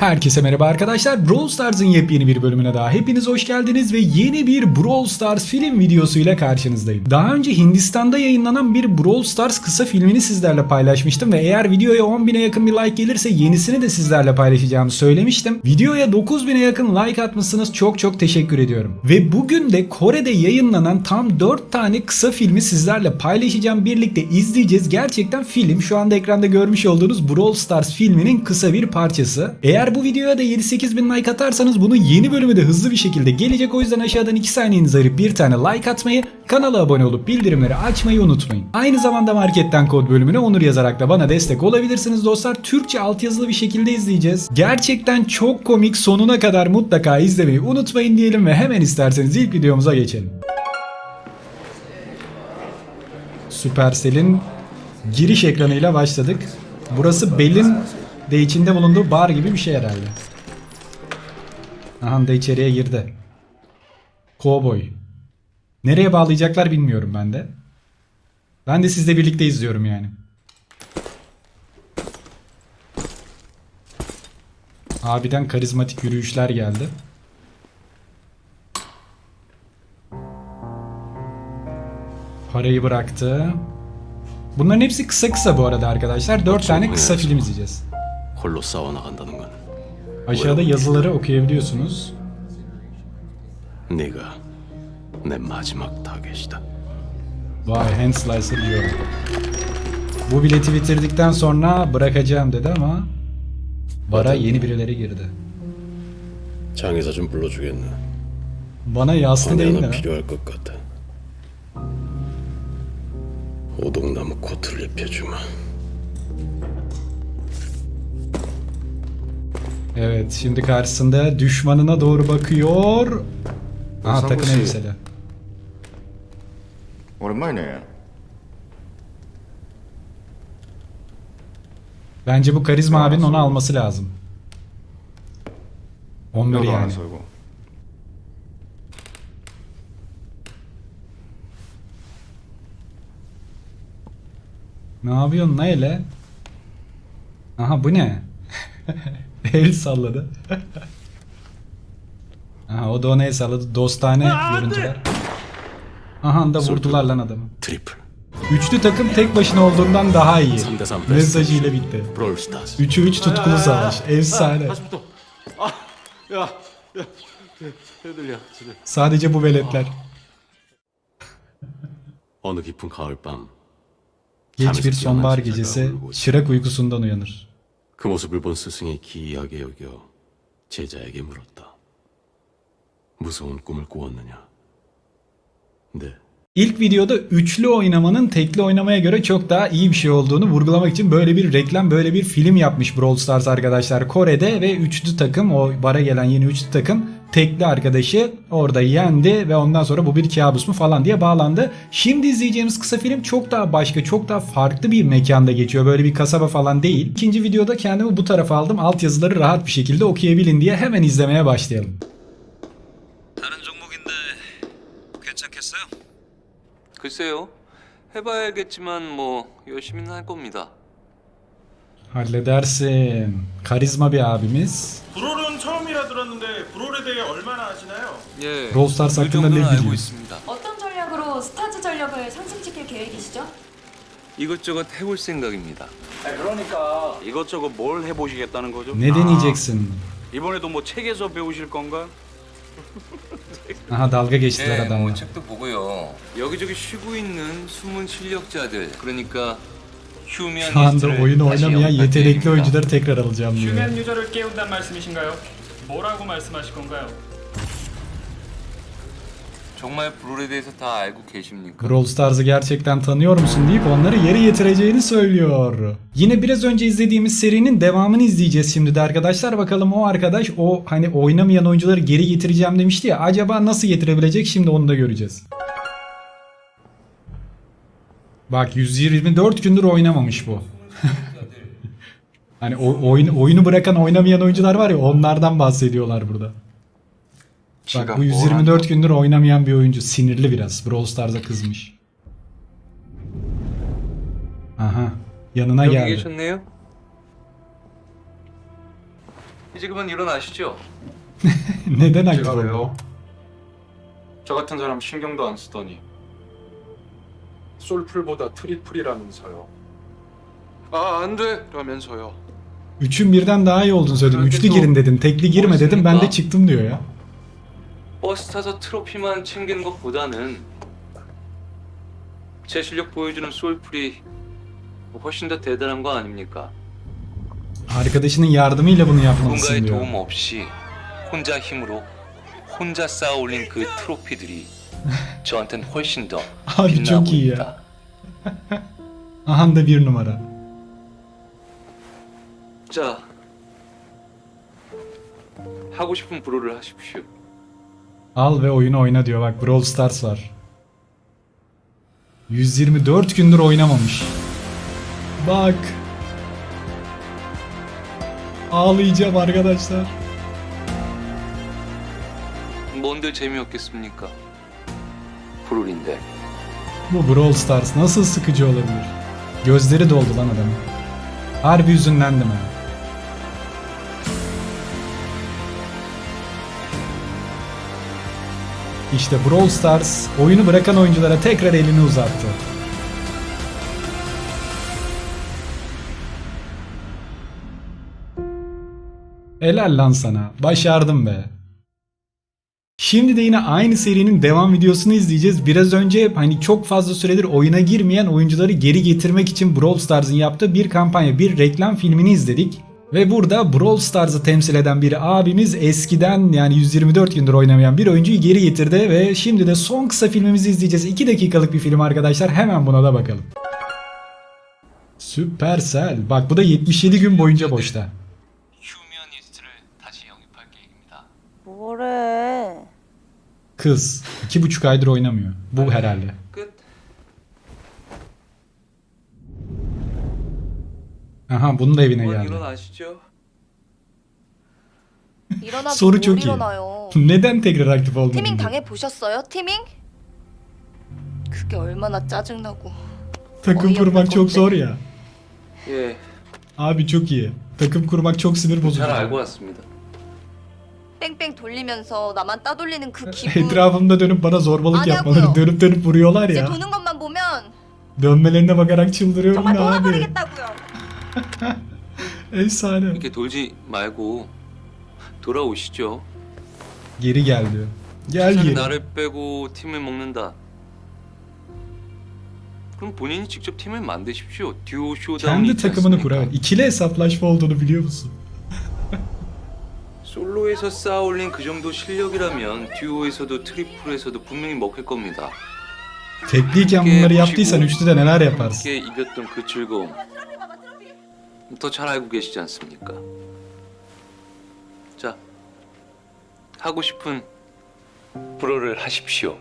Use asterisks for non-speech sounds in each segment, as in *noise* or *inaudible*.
Herkese merhaba arkadaşlar. Brawl Stars'ın yepyeni bir bölümüne daha hepiniz hoş geldiniz ve yeni bir Brawl Stars film videosuyla karşınızdayım. Daha önce Hindistan'da yayınlanan bir Brawl Stars kısa filmini sizlerle paylaşmıştım ve eğer videoya 10.000'e yakın bir like gelirse yenisini de sizlerle paylaşacağımı söylemiştim. Videoya 9.000'e yakın like atmışsınız. Çok çok teşekkür ediyorum. Ve bugün de Kore'de yayınlanan tam 4 tane kısa filmi sizlerle paylaşacağım. Birlikte izleyeceğiz. Gerçekten film şu anda ekranda görmüş olduğunuz Brawl Stars filminin kısa bir parçası. Eğer bu videoya da 7-8 bin like atarsanız bunun yeni bölümü de hızlı bir şekilde gelecek. O yüzden aşağıdan 2 saniyenizi ayırıp bir tane like atmayı, kanala abone olup bildirimleri açmayı unutmayın. Aynı zamanda marketten kod bölümüne onur yazarak da bana destek olabilirsiniz dostlar. Türkçe altyazılı bir şekilde izleyeceğiz. Gerçekten çok komik sonuna kadar mutlaka izlemeyi unutmayın diyelim ve hemen isterseniz ilk videomuza geçelim. Supercell'in giriş ekranıyla başladık. Burası Bell'in de içinde bulunduğu bar gibi bir şey herhalde. Aha da içeriye girdi. Cowboy. Nereye bağlayacaklar bilmiyorum ben de. Ben de sizle birlikte izliyorum yani. Abiden karizmatik yürüyüşler geldi. Parayı bıraktı. Bunların hepsi kısa kısa bu arada arkadaşlar. 4 tane kısa film izleyeceğiz. 홀로 싸워나간다는 건 Aşağıda yazıları okuyabiliyorsunuz. 네가 내 마지막 타겟이다. Vay hand slicer diyor. Bu bileti bitirdikten sonra bırakacağım dedi ama bara yeni birileri girdi. 장의사 좀 불러주겠나? Bana yaslı 방에 değil 하나 mi? 필요할 것 같아. 오동나무 코트를 입혀주마. Evet şimdi karşısında düşmanına doğru bakıyor. Aa takım elbiseli. 俺前ね Bence bu karizma abinin onu alması lazım. 11 yani. なんそういう子 Ne yapıyorsun neyle? Aha bu ne? *laughs* *laughs* el salladı. *laughs* Aha, o da ona el salladı. Dostane görüntüler. Aha da vurdular lan adamı. Trip. Üçlü takım tek başına olduğundan daha iyi. Mesajı bitti. Üçü üç tutkulu savaş. Efsane. Sadece bu veletler. Geç bir sonbahar gecesi çırak uykusundan uyanır. 그 모습을 본 스승이 기이하게 여겨 제자에게 물었다. 무서운 꿈을 꾸었느냐? 네. İlk videoda üçlü oynamanın tekli oynamaya göre çok daha iyi bir şey olduğunu vurgulamak için böyle bir reklam, böyle bir film yapmış Brawl Stars arkadaşlar Kore'de ve üçlü takım, o bara gelen yeni üçlü takım tekli arkadaşı orada yendi ve ondan sonra bu bir kabus mu falan diye bağlandı. Şimdi izleyeceğimiz kısa film çok daha başka, çok daha farklı bir mekanda geçiyor. Böyle bir kasaba falan değil. İkinci videoda kendimi bu tarafa aldım. Altyazıları rahat bir şekilde okuyabilin diye hemen izlemeye başlayalım. 다른 종목인데 괜찮겠어요? 글쎄요. 해봐야 알겠지만 뭐 열심히는 할 겁니다. Halledersin. Karizma bir abimiz. 브롤은 처음이라 들었는데 브롤에 대해 얼마나 아시나요? 예. 브롤 스타스 그 정도는 알고. 있습니다. 어떤 전략으로 스타즈 전력을 상승시킬 계획이시죠? 이것저것 해볼 생각입니다. 그러니까 이것저것 뭘 해보시겠다는 거죠? Ne deneyeceksin? 이번에도 뭐 책에서 배우실 건가? Aha dalga geçtiler 네, adamla. 뭐 책도 보고요. 여기저기 쉬고 있는 숨은 실력자들. 그러니까 Şu anda 리스트를 oyunu 다시 oynamayan 영입할 yetenekli 계획입니다. oyuncuları tekrar alacağım diyor. 휴면 유저를 깨운단 말씀이신가요? 뭐라고 말씀하실 건가요? 정말 브롤에 대해서 다 알고 계십니까? Brawl Stars'ı gerçekten tanıyor musun deyip onları yere getireceğini söylüyor. Yine biraz önce izlediğimiz serinin devamını izleyeceğiz şimdi de arkadaşlar. Bakalım o arkadaş o hani oynamayan oyuncuları geri getireceğim demişti ya. Acaba nasıl getirebilecek şimdi onu da göreceğiz. Bak 124 gündür oynamamış bu. *laughs* hani o, oyun, oyunu bırakan oynamayan oyuncular var ya onlardan bahsediyorlar burada. Bak bu 124 gündür oynamayan bir oyuncu. Sinirli biraz. Brawl Stars'a kızmış. Aha. Yanına 여기 geldi. 계셨네요. 이제 그만 일어나시죠. Neden aktif 제가 oldu? 왜요? 저 같은 사람 신경도 안 쓰더니 솔풀보다 트리플이라면서요. 아, 안 돼. 라면서요. Üçün birden daha iyi olduğunu söyledim. Üçlü girin dedin. Tekli girme dedim. Ben de çıktım diyor ya. 버스 타서 트로피만 챙기는 것보다는 제 실력 보여주는 솔풀이 훨씬 더 대단한 거 아닙니까? Arkadaşının yardımıyla bunu 누군가의 yapmalısın diyor. 도움 없이 혼자 힘으로 혼자 쌓아 올린 그 트로피들이 저한텐 훨씬 더 Abi 빛나고 çok iyi ya. 있다. *laughs* Aha da bir numara. 자, 하고 싶은 브로를 하십시오. Al ve oyunu oyna diyor. Bak Brawl Stars var. 124 gündür oynamamış. Bak. Ağlayacağım arkadaşlar. 뭔들 재미없겠습니까? döneminde. Bu Brawl Stars nasıl sıkıcı olabilir? Gözleri doldu lan adamın. Harbi hüzünlendim ha. İşte Brawl Stars oyunu bırakan oyunculara tekrar elini uzattı. Helal lan sana. Başardım be. Şimdi de yine aynı serinin devam videosunu izleyeceğiz. Biraz önce hani çok fazla süredir oyuna girmeyen oyuncuları geri getirmek için Brawl Stars'ın yaptığı bir kampanya, bir reklam filmini izledik. Ve burada Brawl Stars'ı temsil eden bir abimiz eskiden yani 124 gündür oynamayan bir oyuncuyu geri getirdi ve şimdi de son kısa filmimizi izleyeceğiz. 2 dakikalık bir film arkadaşlar. Hemen buna da bakalım. Süpersel. Bak bu da 77 gün boyunca boşta. Kız. 2,5 aydır oynamıyor. Bu herhalde. 끝. Aha bunun da evine 그만 geldi. 일어나시죠. 일어나도 소리 못 çok iyi. 일어나요. Neden tekrar aktif olmadın? 티밍 diyor. 당해 보셨어요? 티밍? 그게 얼마나 짜증나고. Takım Oyun kurmak yapmak çok oldu. zor ya. 예, Abi çok iyi. Takım kurmak çok sinir bozucu. 잘 알고 왔습니다. 뺑뺑 돌리면서 나만 따돌리는 그 기분. Etrafımda dönüp bana zorbalık yapmaları, yapıyor. dönüp dönüp vuruyorlar 이제 ya. 도는 것만 보면 Dönmelerine bakarak çıldırıyorum 정말 ya abi. 돌아버리겠다고요. Efsane. 이렇게 돌지 말고 돌아오시죠. Geri gel diyor. Gel geri. 나를 빼고 팀을 먹는다. 그럼 본인이 직접 팀을 만드십시오. 듀오 쇼다운이 Kendi 있지 takımını 않습니까? kur evet. İkili hesaplaşma olduğunu biliyor musun? 솔로에서 쌓아 올린 그 정도 실력이라면 듀오에서도 트리플에서도 분명히 먹힐 겁니다. Tekliyken bunları yaptıysan üçlüde neler yaparsın? 함께 이겼던 그 즐거움 더 잘 알고 계시지 않습니까? 자, 하고 싶은 브로를 하십시오.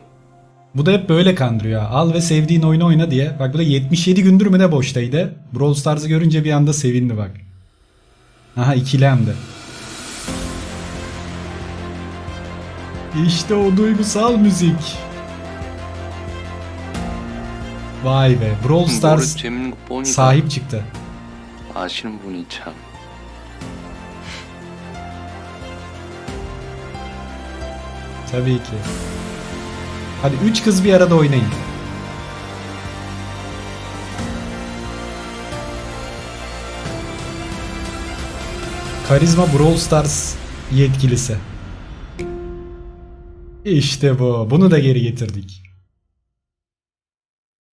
Bu da hep böyle kandırıyor. Al ve sevdiğin oyunu oyna diye. Bak bu da 77 gündür mü ne boştaydı. Brawl Stars'ı görünce bir anda sevindi bak. Aha ikili hem de. İşte o duygusal müzik. Vay be. Brawl 뭐를 Stars 재밌는 거 뻔히 다 sahip çıktı. 아시는 분이 참. Tabii ki. Hadi 3 kız bir arada oynayın. Karizma Brawl Stars yetkilisi. İşte bu. Bunu da geri getirdik.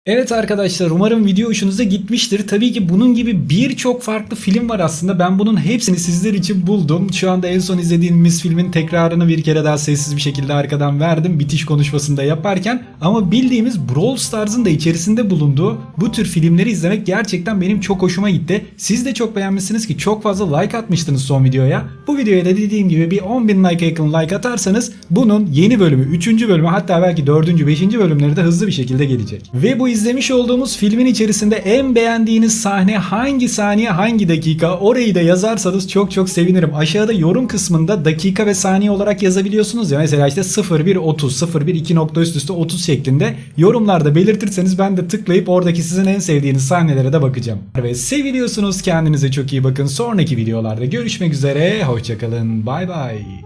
Evet arkadaşlar umarım video hoşunuza gitmiştir. Tabii ki bunun gibi birçok farklı film var aslında. Ben bunun hepsini sizler için buldum. Şu anda en son izlediğimiz filmin tekrarını bir kere daha sessiz bir şekilde arkadan verdim. Bitiş konuşmasında yaparken. Ama bildiğimiz Brawl Stars'ın da içerisinde bulunduğu bu tür filmleri izlemek gerçekten benim çok hoşuma gitti. Siz de çok beğenmişsiniz ki çok fazla like atmıştınız son videoya. Bu videoya da dediğim gibi bir 10.000 like yakın like atarsanız bunun yeni bölümü, 3. bölümü hatta belki 4. 5. bölümleri de hızlı bir şekilde gelecek. Ve bu izlemiş olduğumuz filmin içerisinde en beğendiğiniz sahne hangi saniye hangi dakika orayı da yazarsanız çok çok sevinirim. Aşağıda yorum kısmında dakika ve saniye olarak yazabiliyorsunuz ya mesela işte 01 30 01 2 nokta üst üste 30 şeklinde yorumlarda belirtirseniz ben de tıklayıp oradaki sizin en sevdiğiniz sahnelere de bakacağım. Ve seviliyorsunuz kendinize çok iyi bakın. Sonraki videolarda görüşmek üzere. Hoşçakalın. Bay bay.